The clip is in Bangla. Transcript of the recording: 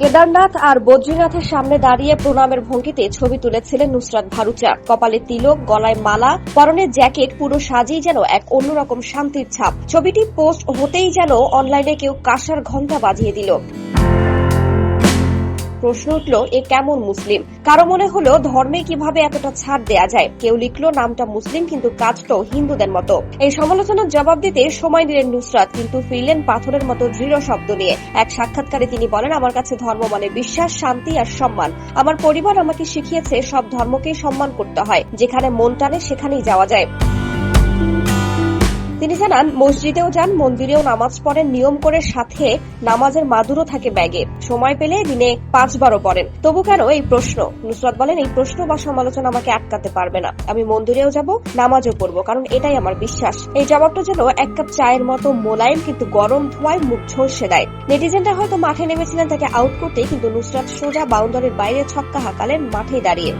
কেদারনাথ আর বদ্রীনাথের সামনে দাঁড়িয়ে প্রণামের ভঙ্গিতে ছবি তুলেছিলেন নুসরাত ভারুচা। কপালে তিলক, গলায় মালা, পরনে জ্যাকেট, পুরো সাজেই যেন এক অন্যরকম শান্তির ছাপ। ছবিটি পোস্ট হতেই যেন অনলাইনে কেউ কাঁসার ঘণ্টা বাজিয়ে দিল। প্রশ্ন উঠল, এ কেমন মুসলিম? কারও মনে হলো, ধর্মে কীভাবে এতটা ছাড় দেয়া যায়? কেউ লিখলো, নামটা মুসলিম, কিন্তু কাজটা হিন্দুদের মতো। এই সমালোচনার জবাব দিতে সময় দিলেন নুসরাত, কিন্তু ফিরলেন পাথরের মতো দৃঢ় শব্দ নিয়ে। এক সাক্ষাৎকারে তিনি বলেন, আমার কাছে ধর্ম মানে বিশ্বাস, শান্তি আর সম্মান। আমার পরিবার আমাকে শিখিয়েছে, সব ধর্মকেই সম্মান করতে হয়। যেখানে মন টানে, সেখানেই যাওয়া যায়। তিনি জানান, মসজিদেও যান, মন্দিরেও নামাজ পড়েন, নিয়ম করে সাথে নামাজের মাদুরও থাকে ব্যাগে। সময় পেলে দিনে পাঁচবারও পড়েন। তবু কেন এই প্রশ্ন? নুসরাত বলেন, এই প্রশ্ন বা সমালোচনা আমাকে আটকাতে পারবে না। আমি মন্দিরেও যাব, নামাজও পড়ব, কারণ এটাই আমার বিশ্বাস। এই জবাবটা যেন এক কাপ চায়ের মতো মোলায়েম কিন্তু গরম ধোয়ায় মুখ ঝলসে দেয়। নেটিজেনরা হয়তো মাঠে নেমেছিলেন তাকে আউট করতে, কিন্তু নুসরাত সোজা বাউন্ডারির বাইরে ছক্কা হাঁকালেন মাঠেই দাঁড়িয়ে।